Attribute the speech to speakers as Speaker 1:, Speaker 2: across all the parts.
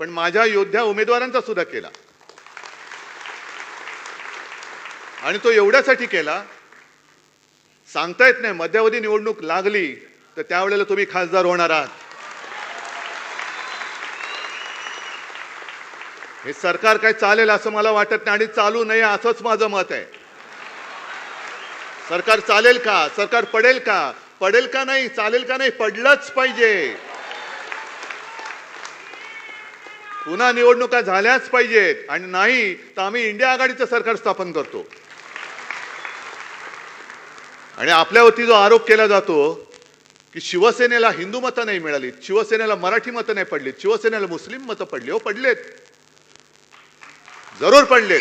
Speaker 1: पण माझ्या योद्ध्या उमेदवारांचा सुद्धा केला. आणि तो एवढ्यासाठी केला सांगता येत नाही मध्यावधी निवडणूक लागली तर त्यावेळेला तुम्ही खासदार होणार आहात. हे सरकार काय चालेल असं मला वाटत नाही आणि चालू नये असंच माझं मत आहे. सरकार चालेल का? सरकार पडेल का? पडेल का नाही? चालेल का नाही? पडलंच पाहिजे. पुन्हा निवडणुका झाल्याच पाहिजेत. आणि नाही तर आम्ही इंडिया आघाडीचं सरकार स्थापन करतो. आणि आपल्यावरती जो आरोप केला जातो की शिवसेनेला हिंदू मतं नाही मिळाली शिवसेनेला मराठी मतं नाही पडलीत शिवसेनेला मुस्लिम मतं पडली हो पडलेत. जरूर पडलेत.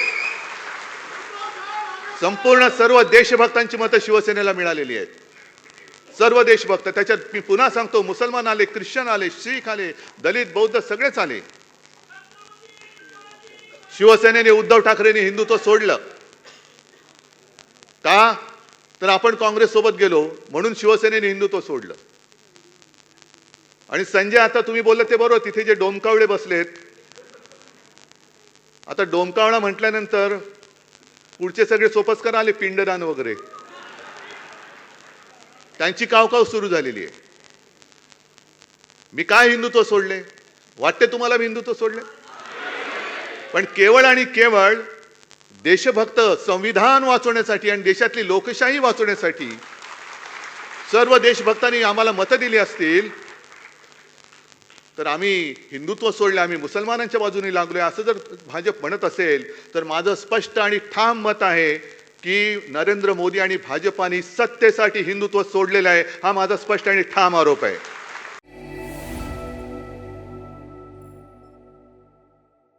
Speaker 1: संपूर्ण सर्व देशभक्तांची मतं शिवसेनेला मिळालेली आहेत. सर्व देशभक्त त्याच्यात मी पुन्हा सांगतो मुसलमान आले ख्रिश्चन आले शीख आले दलित बौद्ध सगळेच आले. शिवसेनेने उद्धव ठाकरेंनी हिंदुत्व सोडलं. का? तर आपण काँग्रेस सोबत गेलो म्हणून शिवसेनेने हिंदुत्व सोडलं. आणि संजय आता तुम्ही बोलले ते बरोबर तिथे जे डोमकावळे बसलेत आता डोमकावळा म्हटल्यानंतर पुढचे सगळे सोपस्कर आले पिंडदान वगैरे. त्यांची कावकाव सुरू झालेली आहे. मी काय हिंदुत्व सोडले? वाटते तुम्हाला मी हिंदुत्व सोडले? पण केवळ आणि केवळ देशभक्त संविधान वाचवण्यासाठी आणि देशातली लोकशाही वाचवण्यासाठी सर्व देशभक्तांनी आम्हाला मतं दिली असतील तर आम्ही हिंदुत्व सोडले आम्ही मुसलमानांच्या बाजूने लागलोय. असं जर भाजप म्हणत असेल तर माझं स्पष्ट आणि ठाम मत आहे की नरेंद्र मोदी आणि भाजपाने सत्तेसाठी हिंदुत्व सोडलेलं आहे हा माझा स्पष्ट आणि ठाम आरोप आहे.